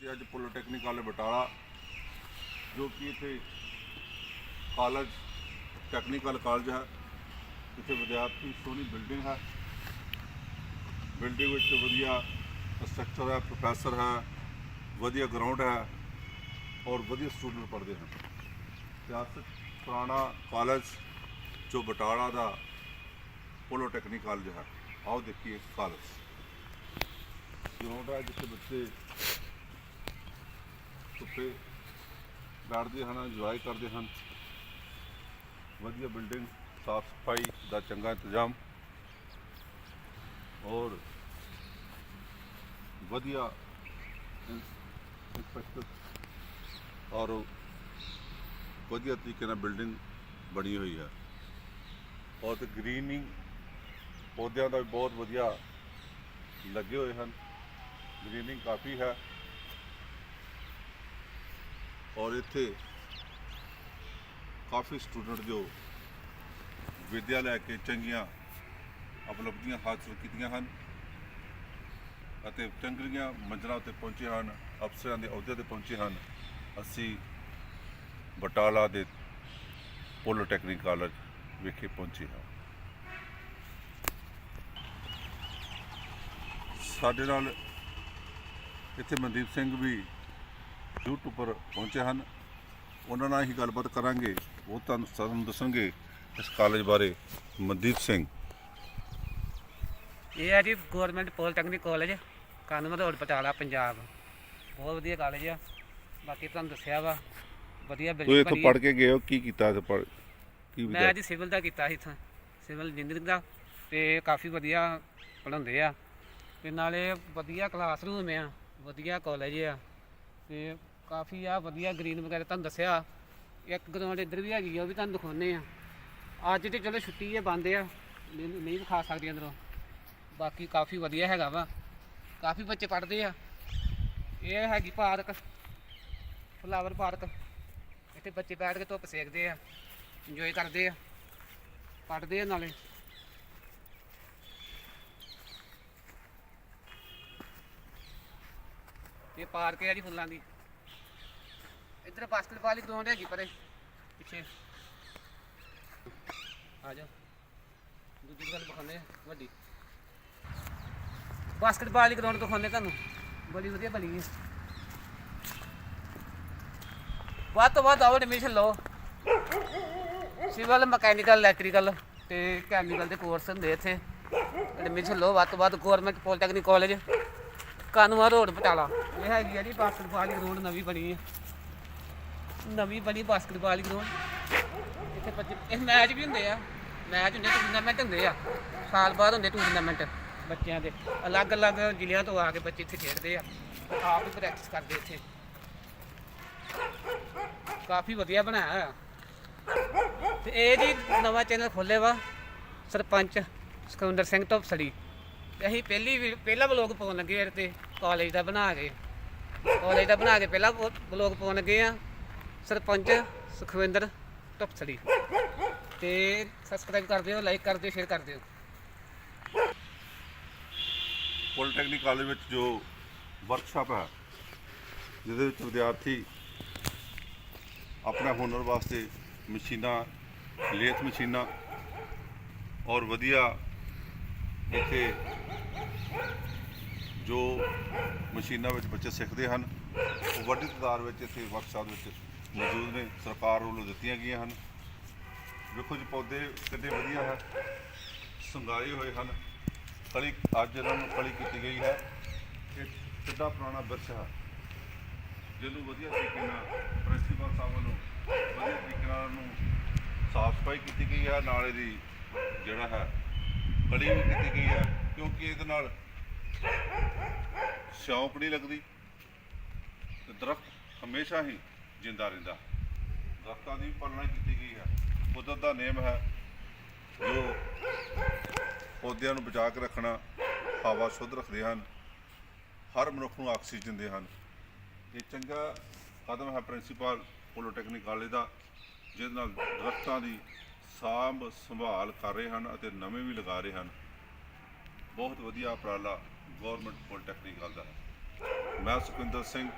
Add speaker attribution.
Speaker 1: ਪਹੁੰਚੇ ਅੱਜ polytechnic college Batala, ਜੋ ਕਿ ਇੱਥੇ ਕਾਲਜ ਟੈਕਨੀਕਲ ਕਾਲਜ ਹੈ। ਇੱਥੇ ਵਿਦਿਆਰਥੀ ਸੋਹਣੀ ਬਿਲਡਿੰਗ ਹੈ। ਬਿਲਡਿੰਗ ਵਿੱਚ ਵਧੀਆ ਸਟਰਕਚਰ ਹੈ ਪ੍ਰੋਫੈਸਰ ਹੈ, ਵਧੀਆ ਗਰਾਊਂਡ ਹੈ ਔਰ ਵਧੀਆ ਸਟੂਡੈਂਟ ਪੜ੍ਹਦੇ ਹਨ। ਇਤਿਹਾਸਕ ਪੁਰਾਣਾ ਕਾਲਜ ਜੋ ਬਟਾਲਾ ਦਾ ਪੋਲੀਟੈਕਨਿਕ ਕਾਲਜ ਹੈ। ਆਓ ਦੇਖੀਏ ਕਾਲਜ ਗਰਾਊਂਡ ਹੈ ਜਿੱਥੇ ਬੱਚੇ ਧੁੱਪੇ ਬੈਠਦੇ ਹਨ ਇੰਜੋਏ ਕਰਦੇ ਹਨ। ਵਧੀਆ ਬਿਲਡਿੰਗ ਸਾਫ਼ ਸਫ਼ਾਈ ਦਾ ਚੰਗਾ ਇੰਤਜ਼ਾਮ। ਔਰ ਵਧੀਆ ਇੰਸਪੈਕਟਰ ਔਰ ਵਧੀਆ ਤਰੀਕੇ ਨਾਲ ਬਿਲਡਿੰਗ ਬਣੀ ਹੋਈ ਹੈ। ਔਰ ਤੇ ਗ੍ਰੀਨਿੰਗ ਪੌਦਿਆਂ ਦਾ ਵੀ ਬਹੁਤ ਵਧੀਆ ਲੱਗੇ ਹੋਏ ਹਨ। ਗ੍ਰੀਨਿੰਗ ਕਾਫੀ ਹੈ। ਔਰ ਇੱਥੇ ਕਾਫੀ ਸਟੂਡੈਂਟ ਜੋ ਵਿਦਿਆ ਲੈ ਕੇ ਚੰਗੀਆਂ ਉਪਲਬਧੀਆਂ ਹਾਸਲ ਕੀਤੀਆਂ ਹਨ ਅਤੇ ਚੰਗੀਆਂ ਮੰਜ਼ਲਾਂ ਉੱਤੇ ਪਹੁੰਚੇ ਹਨ, ਅਫਸਰਾਂ ਦੇ ਅਹੁਦੇ ਤੇ ਪਹੁੰਚੇ ਹਨ। ਅਸੀਂ ਬਟਾਲਾ ਦੇ ਪੋਲੀਟੈਕਨਿਕ ਕਾਲਜ ਵਿਖੇ ਪਹੁੰਚੇ ਹਾਂ। ਸਾਡੇ ਨਾਲ ਇੱਥੇ ਮਨਦੀਪ ਸਿੰਘ ਵੀ YouTube ਪਰ ਪਹੁੰਚੇ ਹਨ। ਉਹਨਾਂ ਨਾਲ ਹੀ ਗੱਲਬਾਤ ਕਰਾਂਗੇ। ਉਹ ਤੁਹਾਨੂੰ ਸਾਨੂੰ ਦੱਸਣਗੇ ਇਸ ਕਾਲਜ ਬਾਰੇ। ਮਨਦੀਪ ਸਿੰਘ।
Speaker 2: ਇਹ ਹੈ ਜੀ ਗਵਰਨਮੈਂਟ ਪੋਲੀਟੈਕਨਿਕ ਕਾਲਜ ਕਾਨੂੰਨ ਰੋਡ ਪਟਿਆਲਾ ਪੰਜਾਬ। ਬਹੁਤ ਵਧੀਆ ਕਾਲਜ ਆ। ਬਾਕੀ ਤੁਹਾਨੂੰ ਦੱਸਿਆ ਵਾ ਵਧੀਆ
Speaker 1: ਤੂੰ ਇੱਥੋਂ ਪੜ੍ਹ। ਕੇ ਗਏ ਹੋ? ਕੀ ਕੀਤਾ ਇੱਥੇ ਪੜ੍ਹ ਕੀ
Speaker 2: ਮੈਂ ਜੀ ਸਿਵਲ ਦਾ ਕੀਤਾ ਸੀ ਇੱਥੋਂ। ਸਿਵਲ ਇੰਜੀਨੀਅਰਿੰਗ ਦਾ। ਤੇ ਕਾਫੀ ਵਧੀਆ ਪੜ੍ਹਾਉਂਦੇ ਆ। ਤੇ ਨਾਲੇ ਵਧੀਆ ਕਲਾਸਰੂਮ ਆ। ਵਧੀਆ ਕਾਲਜ ਆ। ਤੇ ਕਾਫੀ ਆ, ਵਧੀਆ ਗ੍ਰੀਨ ਵਗੈਰਾ ਤੁਹਾਨੂੰ ਦੱਸਿਆ। ਇੱਕ ਗਰਾਊਂਡ ਇੱਧਰ ਵੀ ਹੈਗੀ ਆ, ਉਹ ਵੀ ਤੁਹਾਨੂੰ ਦਿਖਾਉਨੇ ਆ। ਅੱਜ ਤੇ ਚਲੋ ਛੁੱਟੀ ਹੈ ਬੰਦ ਆ। ਨਹੀਂ ਨਹੀਂ ਵਿਖਾ ਸਕਦੇ ਅੰਦਰੋਂ। ਬਾਕੀ ਕਾਫੀ ਵਧੀਆ ਹੈਗਾ ਵਾ। ਕਾਫੀ ਬੱਚੇ ਪੜ੍ਹਦੇ ਆ। ਇਹ ਹੈਗੀ ਪਾਰਕ ਫਲਾਵਰ ਪਾਰਕ। ਇੱਥੇ ਬੱਚੇ ਬੈਠ ਕੇ ਧੁੱਪ ਸੇਕਦੇ ਆ ਇੰਜੋਏ ਕਰਦੇ ਆ। ਪੜ੍ਹਦੇ ਆ ਨਾਲੇ। ਇਹ ਪਾਰਕ ਹੈ ਜੀ ਫੁੱਲਾਂ ਦੀ। ਇੱਧਰ ਬਾਸਕਟਬਾਲ ਦੀ ਗਰਾਊਂਡ ਹੈਗੀ ਪਰੇ। ਪਿੱਛੇ। ਆ ਜਾ। ਦੂਜੀ ਗੱਲ ਦਿਖਾਉਂਦੇ ਆ, ਵੱਡੀ। ਬਾਸਕਟਬਾਲ ਦੀ ਗਰਾਊਂਡ ਦਿਖਾਉਂਦੇ ਤੁਹਾਨੂੰ। ਬੜੀ ਵਧੀਆ ਬਣੀ ਹੈ। ਵੱਧ ਤੋਂ ਵੱਧ ਆਓ ਐਡਮਿਸ਼ਨ ਲਓ। ਸਿਵਲ ਮਕੈਨੀਕਲ ਇਲੈਕਟ੍ਰੀਕਲ ਤੇ ਕੈਮੀਕਲ ਦੇ ਕੋਰਸ ਹੁੰਦੇ ਇੱਥੇ। ਐਡਮਿਸ਼ਨ ਲਓ, ਵੱਧ ਤੋਂ ਵੱਧ ਗਵਰਨਮੈਂਟ ਪੋਲੀਟੈਕਨਿਕ ਕਾਲਜ ਕਾਨੂੰਆ ਰੋਡ ਪਟਾਲਾ ਇਹ ਹੈਗੀ ਆ ਜੀ ਬਾਸਕਟਬਾਲ ਦੀ ਗਰਾਊਂਡ ਨਵੀਂ ਬਣੀ ਹੈ। ਨਵੀਂ ਬਣੀ ਬਾਸਕਟਬਾਲ ਦੀ ਗਰਾਊਂਡ ਇੱਥੇ ਬੱਚੇ, ਇਹ ਮੈਚ ਵੀ ਹੁੰਦੇ ਆ। ਮੈਚ ਹੁੰਦੇ ਟੂਰਨਾਮੈਂਟ ਹੁੰਦੇ ਆ। ਸਾਲ ਬਾਅਦ ਹੁੰਦੇ ਟੂਰਨਾਮੈਂਟ ਬੱਚਿਆਂ ਦੇ ਅਲੱਗ-ਅਲੱਗ ਜ਼ਿਲ੍ਹਿਆਂ ਤੋਂ ਆ ਕੇ ਬੱਚੇ ਇੱਥੇ ਖੇਡਦੇ ਆ। ਆਪ ਹੀ ਪ੍ਰੈਕਟਿਸ ਕਰਦੇ ਇੱਥੇ। ਕਾਫੀ ਵਧੀਆ ਬਣਾਇਆ ਆ ਤੇ ਇਹ ਜੀ ਨਵਾਂ ਚੈਨਲ ਖੋਲੇ ਵਾ, ਸਰਪੰਚ ਸਿਕੰਦਰ ਸਿੰਘ ਧੁਪਸੜੀ। ਤੇ ਅਸੀਂ ਪਹਿਲੀ ਵੀ- ਪਹਿਲਾ ਬਲੌਗ ਪਾਉਣ ਲੱਗੇ ਇਹਦੇ ਤੇ ਕਾਲਜ ਦਾ ਬਣਾ ਕੇ। ਕਾਲਜ ਦਾ ਬਣਾ ਕੇ ਪਹਿਲਾ ਬਲੌਗ ਪਾਉਣ ਲੱਗੇ ਆ। ਸਰਪੰਚ ਸੁਖਵਿੰਦਰ ਧੁਪਸੜੀ ਤੇ ਸਬਸਕ੍ਰਾਈਬ ਕਰ ਦਿਓ ਲਾਈਕ ਕਰ ਦਿਓ ਸ਼ੇਅਰ ਕਰ ਦਿਓ।
Speaker 1: ਪੋਲੀਟੈਕਨਿਕ ਕਾਲਜ ਵਿੱਚ ਜੋ ਵਰਕਸ਼ਾਪ ਹੈ, ਜਿਹਦੇ ਵਿੱਚ ਵਿਦਿਆਰਥੀ ਆਪਣੇ ਹੁਨਰ ਵਾਸਤੇ ਮਸ਼ੀਨਾਂ, ਲੇਥ ਮਸ਼ੀਨਾਂ ਔਰ ਵਧੀਆ ਇੱਥੇ ਜੋ ਮਸ਼ੀਨਾਂ ਵਿੱਚ ਬੱਚੇ ਸਿੱਖਦੇ ਹਨ, ਉਹ ਵੱਡੀ ਤਾਦਾਦ ਵਿੱਚ ਇੱਥੇ ਵਰਕਸ਼ਾਪ ਵਿੱਚ ਮੌਜੂਦ ਨੇ, ਸਰਕਾਰ ਵੱਲੋਂ ਦਿੱਤੀਆਂ ਗਈਆਂ ਹਨ। ਵੇਖੋ ਜੀ, ਪੌਦੇ ਕਿੰਨੇ ਵਧੀਆ ਹੈ। ਸੰਗਾਏ ਹੋਏ ਹਨ। ਕਲੀ, ਅੱਜ ਇਹਨਾਂ ਨੂੰ ਕਲੀ ਕੀਤੀ ਗਈ ਹੈ। ਇਹ ਕਿੱਡਾ ਪੁਰਾਣਾ ਬਿਰਛ ਹੈ। ਜਿਹਨੂੰ ਵਧੀਆ ਤਰੀਕੇ ਨਾਲ ਪ੍ਰਿੰਸੀਪਲ ਸਾਹਿਬ ਵੱਲੋਂ ਵਧੀਆ ਤਰੀਕੇ ਨਾਲ ਇਹਨੂੰ ਸਾਫ਼ ਸਫ਼ਾਈ ਕੀਤੀ ਗਈ ਹੈ। ਨਾਲ ਇਹਦੀ ਜਿਹੜਾ ਹੈ, ਕਲੀ ਵੀ ਕੀਤੀ ਗਈ ਹੈ। ਕਿਉਂਕਿ ਇਹਦੇ ਨਾਲ ਸ਼ੌਂਕ ਨਹੀਂ ਲੱਗਦੀ ਤੇ ਦਰਖਤ ਹਮੇਸ਼ਾ ਹੀ ਜਿੰਦਾ ਰਹਿੰਦਾ। ਦਰਖਤਾਂ ਦੀ ਪਾਲਣਾ ਕੀਤੀ ਗਈ ਹੈ। ਕੁਦਰਤ ਦਾ ਨਿਯਮ ਹੈ ਜੋ ਪੌਦਿਆਂ ਨੂੰ ਬਚਾ ਕੇ ਰੱਖਣਾ, ਹਵਾ ਸ਼ੁੱਧ ਰੱਖਦੇ ਹਨ, ਹਰ ਮਨੁੱਖ ਨੂੰ ਆਕਸੀਜਨ ਦਿੰਦੇ ਹਨ। ਇਹ ਚੰਗਾ ਕਦਮ ਹੈ ਪ੍ਰਿੰਸੀਪਲ ਪੋਲੀਟੈਕਨਿਕ ਕਾਲਜ ਦਾ, ਜਿਹਦੇ ਨਾਲ ਦਰਖਤਾਂ ਦੀ ਸਾਂਭ ਸੰਭਾਲ ਕਰ ਰਹੇ ਹਨ ਅਤੇ ਨਵੇਂ ਵੀ ਲਗਾ ਰਹੇ ਹਨ। ਬਹੁਤ ਵਧੀਆ ਉਪਰਾਲਾ ਗਵਰਨਮੈਂਟ ਪੋਲੀਟੈਕਨਿਕ ਕਾਲਜ ਦਾ ਹੈ। ਮੈਂ ਸੁਖਿੰਦਰ ਸਿੰਘ